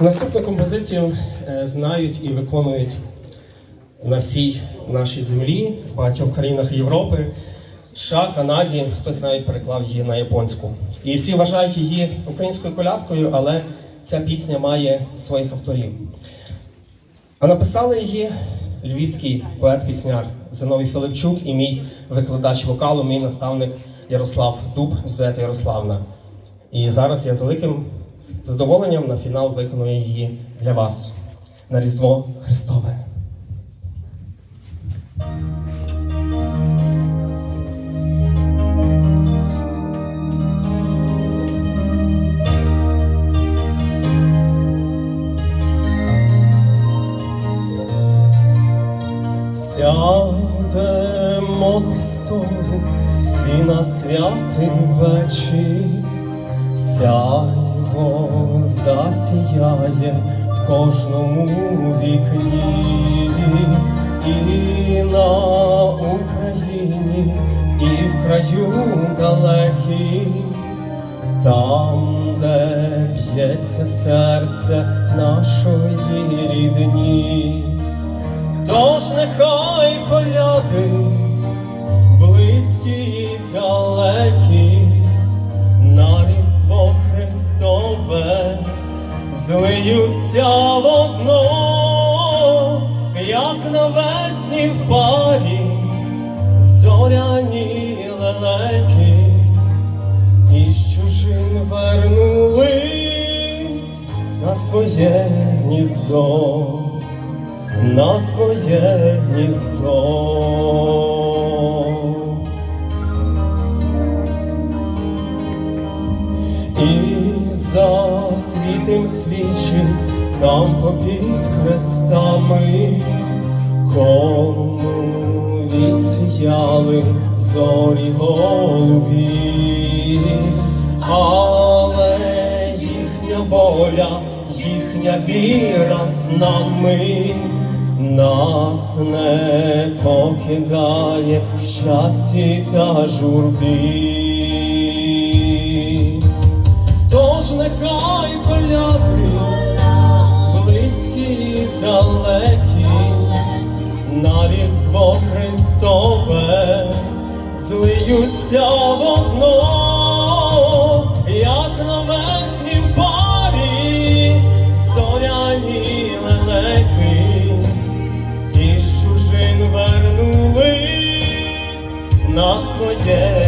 Наступну композицію е, знають і виконують на всій нашій землі, в багатьох країнах Європи, США, Канаді, хтось навіть переклав її на японську. І всі вважають її українською колядкою, але ця пісня має своїх авторів. А написали її львівський поет-пісняр Зиновій Филипчук і мій викладач вокалу, мій наставник Ярослав Дуб з дуету Ярославна. І зараз я з великим задоволенням на фінал виконую її для вас на Різдво Христове. Сядемо до столу, на святий вечір, сяйво засіяє в кожному вікні, і на Україні, і в краю далекій, там, де б'ється серце нашої рідні. Тож нехай коляди, злиються в одно, як навесні в парі, зоряні лелеки, і з чужин вернулись на своє гніздо на своє гніздо. Світим свічі там попід хрестами, кому відсіяли зорі голубі, але їхня воля, їхня віра з нами. Нас не покидає в щасті та журбі. Тож нехай коляди, близькі і далекі, на Різдво Христове злиються в одно, як навесні в парі, зоряні лелеки. І з чужин вернулись на своє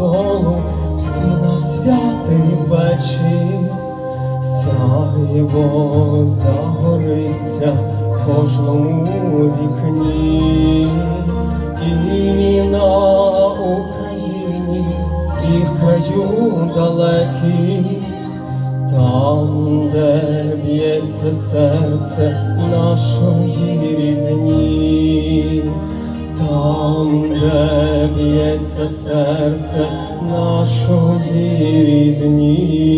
столу всі на святий вечір, сяйво загориться кожному вікні, і на Україні, і в краю далекій. Там, де б'ється серце нашої серце нашої рідні.